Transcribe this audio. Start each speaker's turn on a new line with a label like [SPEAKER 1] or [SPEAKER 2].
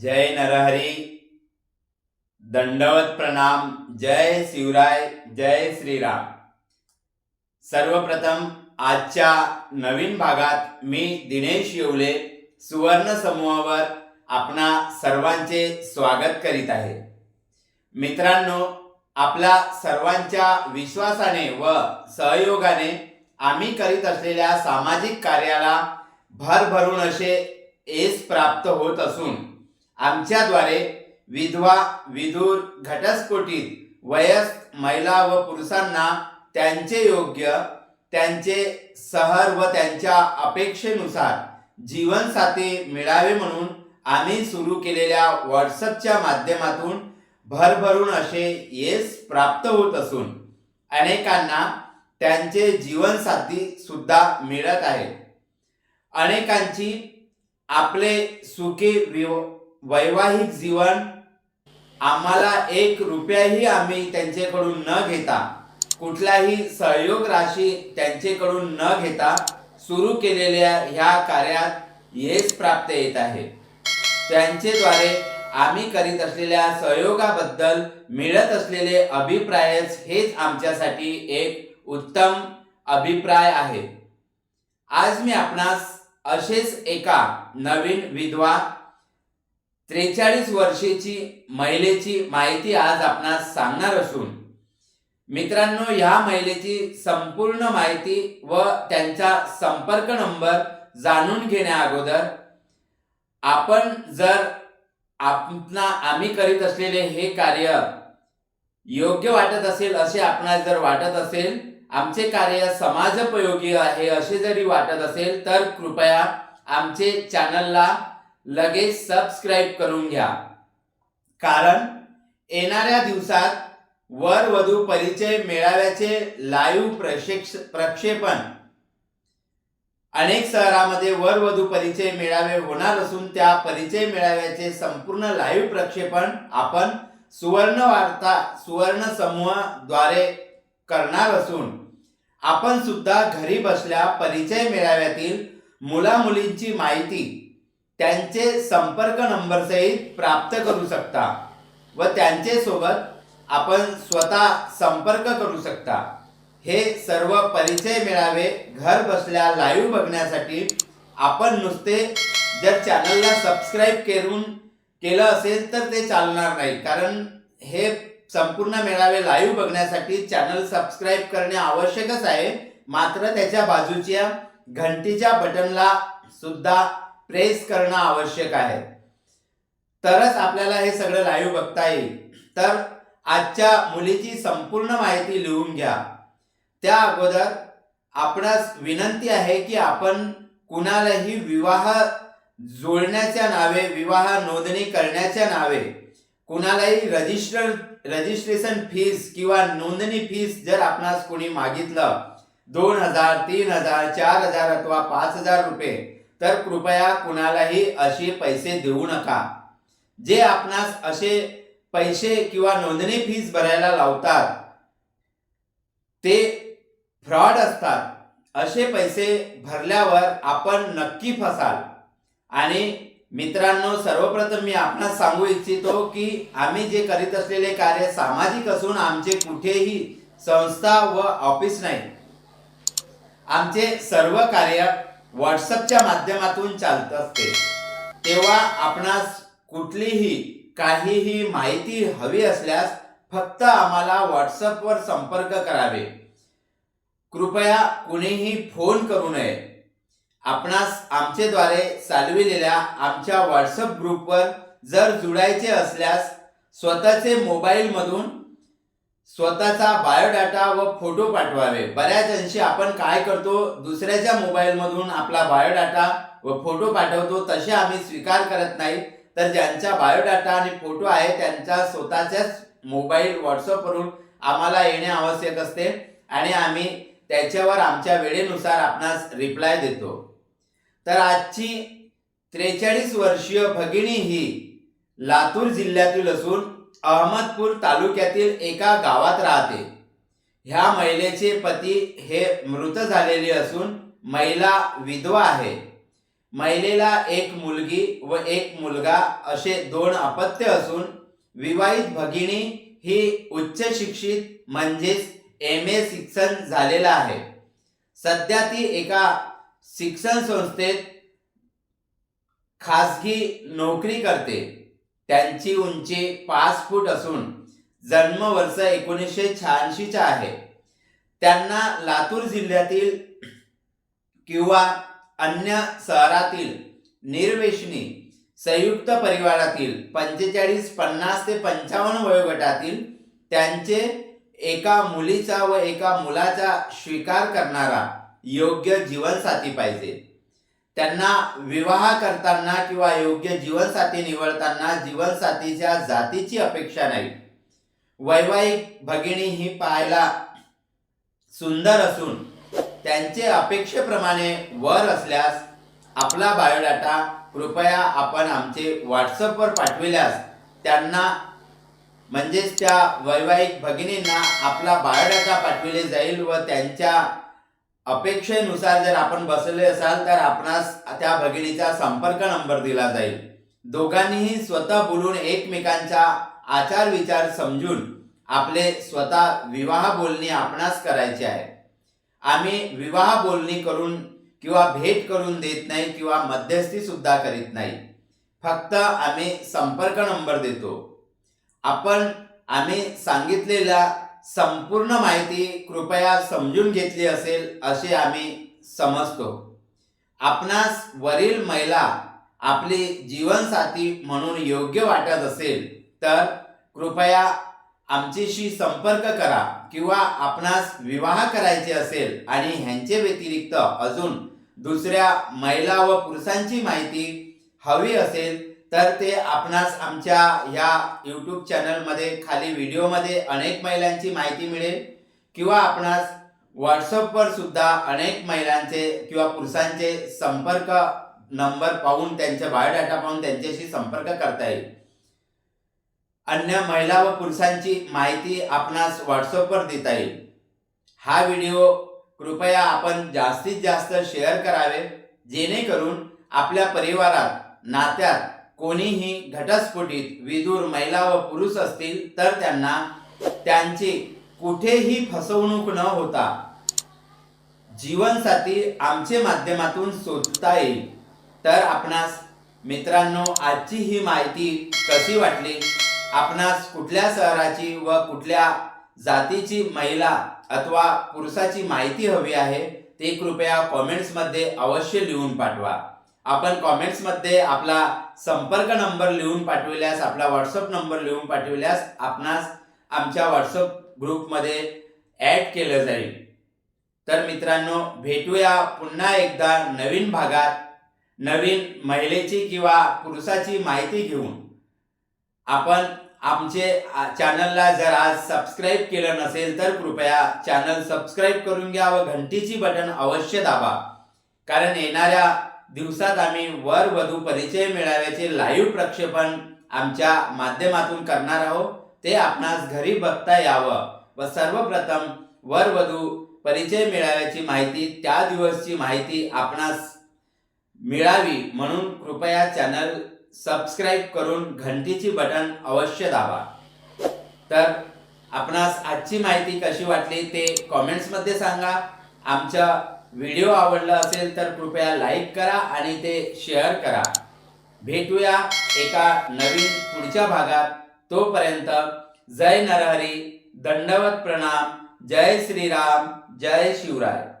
[SPEAKER 1] जय नरहरी। दंडवत प्रणाम। जय शिवराय। जय श्रीराम। सर्वप्रथम आजच्या नवीन भागात मी दिनेश येवले सुवर्ण समूहावर आपणा सर्वांचे स्वागत करीत आहे. मित्रांनो आपला सर्वांच्या विश्वासाने व सहयोगाने आम्ही करीत असलेल्या सामाजिक कार्याला भरभरून असे यश प्राप्त होत असून आमच्याद्वारे विधवा विधूर घटस्फोटीत वयस्क महिला व पुरुषांना त्यांचे योग्य त्यांचे सहर व त्यांच्या अपेक्षेनुसार जीवनसाथी मिळावे म्हणून आम्ही सुरू केलेल्या व्हॉट्सअपच्या माध्यमातून भरभरून असे येस प्राप्त होत असून अनेकांना त्यांचे जीवनसाथी सुद्धा मिळत आहे अनेकांची आपले सुखी विव- वैवाहिक जीवन आम्हाला एक रुपयाही आम्ही त्यांच्याकडून न घेता कुठलाही सहयोग राशी त्यांच्याकडून न घेता सुरू केलेल्या ह्या कार्यात यश प्राप्त येत आहे. त्यांचेद्वारे आम्ही करीत असलेल्या सहयोगाबद्दल मिळत असलेले अभिप्रायच हेच आमच्यासाठी एक उत्तम अभिप्राय आहे. आज मी आपणास असेच एका नवीन विधवा त्रेचाळीस वर्षाची महिलेची माहिती आज आपणास सांगणार असून मित्रांनो ह्या महिलेची संपूर्ण माहिती व त्यांचा संपर्क नंबर जाणून घेण्या अगोदर आपण जर आपणा आम्ही करीत असलेले हे कार्य योग्य वाटत असेल असे आपणास जर वाटत असेल आमचे कार्य समाजोपयोगी आहे असे जरी वाटत असेल तर कृपया आमचे चॅनलला लगेच सबस्क्राईब करून घ्या. कारण येणाऱ्या दिवसात वर वधू परिचय मेळाव्याचे लाईव्ह प्रक्षेक्ष प्रक्षेपण अनेक शहरामध्ये वर वधू परिचय मेळावे होणार असून त्या परिचय मेळाव्याचे संपूर्ण लाईव्ह प्रक्षेपण आपण सुवर्ण वार्ता सुवर्ण समूहाद्वारे करणार असून आपण सुद्धा घरी बसल्या परिचय मेळाव्यातील मुला मुलींची माहिती त्यांचे संपर्क नंबर सहित प्राप्त करू शकता व त्यांचे सोबत आपण स्वतः संपर्क करू शकता. हे सर्व परिचय मिळावे घर बसल्या लाईव्ह बघण्यासाठी. आपण नुसते जर चॅनलला सबस्क्राईब करून केलं असेल तर ते चालणार नाही. कारण हे संपूर्ण मेळावे लाईव्ह बघण्यासाठी चॅनल सबस्क्राईब करणे आवश्यकच आहे. मात्र त्याच्या बाजूच्या घंटीच्या बटनला सुद्धा प्रेस करणं आवश्यक आहे. तरच आपल्याला हे सगळं लाईव्ह बघता येईल. तर आजच्या मुलीची संपूर्ण माहिती लिहून घ्या. त्या अगोदर आपणास विनंती आहे की आपण कुणालाही विवाह जोडण्याच्या नावे विवाह नोंदणी करण्याच्या नावे कुणालाही रजिस्टर रजिस्ट्रेशन फीस किंवा नोंदणी फीस जर आपणास कोणी मागितलं दोन हजार तीन हजार चार हजार अथवा पाच हजार रुपये तर कृपया कुणालाही असे पैसे देऊ नका. जे आपणास असे पैसे किंवा नोंदणी फीज भरायला लावतात ते फ्रॉड असतात. असे पैसे भरल्यावर आपण नक्की फसाल. आणि मित्रांनो सर्वप्रथम मी आपणास सांगू इच्छितो की आम्ही जे करीत असलेले कार्य सामाजिक असून आमचे कुठेही संस्था व ऑफिस नाही. आमचे सर्व कार्य व्हॉट्सअपच्या माध्यमातून चालत असते. तेव्हा आपणास कुठलीही काहीही माहिती हवी असल्यास फक्त आम्हाला व्हॉट्सअपवर संपर्क करावे. कृपया कुणीही फोन करू नये. आपणास आमचेद्वारे चालविलेल्या आमच्या व्हॉट्सअप ग्रुपवर जर जुडायचे असल्यास स्वतःचे मोबाईलमधून स्वतःचा बायोडाटा व फोटो पाठवावे. बऱ्याच अंशी आपण काय करतो दुसऱ्याच्या मोबाईलमधून आपला बायोडाटा व फोटो पाठवतो तसे आम्ही स्वीकार करत नाही. तर ज्यांचा बायोडाटा आणि फोटो आहे त्यांचा स्वतःच्याच मोबाईल व्हॉट्सअपवरून आम्हाला येणे आवश्यक असते आणि आम्ही त्याच्यावर आमच्या वेळेनुसार आपणास रिप्लाय देतो. तर आजची त्रेचाळीस वर्षीय भगिनी ही लातूर जिल्ह्यातील असून अहमदपूर तालुक्यातील एका गावात राहते. ह्या महिलेचे पती हे मृत झालेले असून महिला विधवा आहे. महिलेला एक मुलगी व एक मुलगा असे दोन अपत्य असून विवाहित भगिनी ही उच्च शिक्षित म्हणजेच एम ए शिक्षण झालेलं आहे. सध्या ती एका शिक्षण संस्थेत खासगी नोकरी करते. त्यांची उंची पाच फूट असून जन्मवर्ष एकोणीसशे शहाऐंशीचा आहे. त्यांना लातूर जिल्ह्यातील किंवा अन्य शहरातील निर्वेशनी संयुक्त परिवारातील पंचेचाळीस पन्नास ते पंचावन्न वयोगटातील त्यांचे एका मुलीचा व एका मुलाचा स्वीकार करणारा योग्य जीवनसाथी पाहिजे. त्यांना विवाह करताना किंवा योग्य जीवनसाथी निवडताना जीवनसाथीच्या जातीची अपेक्षा नाही. वैवाहिक भगिनी ही पाहायला सुंदर असून त्यांचे अपेक्षेप्रमाणे वर असल्यास आपला बायोडाटा कृपया आपण आमचे व्हॉट्सअपवर पाठविल्यास त्यांना म्हणजेच त्या वैवाहिक भगिनींना आपला बायोडाटा पाठविले जाईल व त्यांच्या अपेक्षेनुसार जर आपण बसले असाल तर आपणास त्या भगिनीचा संपर्क नंबर दिला जाईल. दोघांनीही स्वतः बोलून एकमेकांचा आचार विचार समजून आपले स्वतः विवाह बोलणी आपणास करायचे आहे. आम्ही विवाह बोलणी करून किंवा भेट करून देत नाही किंवा मध्यस्थी सुद्धा करीत नाही. फक्त आम्ही संपर्क नंबर देतो. आपण आम्ही सांगितलेल्या संपूर्ण माहिती कृपया समजून घेतली असेल असे आम्ही समजतो. आपणास वरील महिला आपली जीवनसाथी म्हणून योग्य वाटत असेल तर कृपया आमच्याशी संपर्क करा किंवा आपणास विवाह करायचे असेल आणि ह्यांचे व्यतिरिक्त अजून दुसऱ्या महिला व पुरुषांची माहिती हवी असेल तर ते आपणास आमच्या ह्या यूट्यूब चॅनलमध्ये खाली व्हिडिओमध्ये अनेक महिलांची माहिती मिळेल. किंवा आपणास व्हॉट्सअपवर सुद्धा अनेक महिलांचे किंवा पुरुषांचे संपर्क नंबर पाहून त्यांचा बायोडाटा पाहून त्यांच्याशी संपर्क करता येईल. अन्य महिला व पुरुषांची माहिती आपणास व्हॉट्सअपवर देता येईल. हा व्हिडिओ कृपया आपण जास्तीत जास्त शेअर करावे जेणेकरून आपल्या परिवारात नात्यात कोणीही घटस्फोटीत विदूर महिला व पुरुष असतील तर त्यांना त्यांची कुठेही फसवणूक न होता जीवनसाथी आमचे माध्यमातून शोधता येईल. तर आपणास मित्रांनो आजची ही माहिती कशी वाटली? आपणास कुठल्या शहराची व कुठल्या जातीची महिला अथवा पुरुषाची माहिती हवी आहे ते कृपया कॉमेंट्समध्ये अवश्य लिहून पाठवा. आपण कॉमेंट्समध्ये आपला संपर्क नंबर लिहून पाठविल्यास आपला व्हॉट्सअप नंबर लिहून पाठविल्यास आपणास आमच्या व्हॉट्सअप ग्रुपमध्ये ॲड केलं जाईल. तर मित्रांनो भेटूया पुन्हा एकदा नवीन भागात. नवीन महिलेची किंवा पुरुषाची माहिती घेऊन. आपण आमचे चॅनलला जर आज सबस्क्राईब केलं नसेल तर कृपया चॅनल सबस्क्राईब करून घ्या व घंटीची बटन अवश्य दाबा. कारण येणाऱ्या दिवसात आम्ही वर वधू परिचय मेळाव्याचे लाईव्ह प्रक्षेपण आमच्या माध्यमातून करणार आहोत. ते आपणास घरी बघता यावं व सर्वप्रथम वर वधू परिचय मेळाव्याची माहिती त्या दिवसची माहिती आपणास मिळावी म्हणून कृपया चॅनल सबस्क्राईब करून घंटीची बटन अवश्य दाबा. तर आपणास आजची माहिती कशी वाटली ते कॉमेंट्समध्ये सांगा. आमचा व्हिडिओ आवडला असेल तर कृपया लाईक करा आणि ते शेअर करा. भेटूया एका नवीन पुढच्या भागात. तोपर्यंत जय नरहरी दंडवत प्रणाम जय श्रीराम जय शिवराय.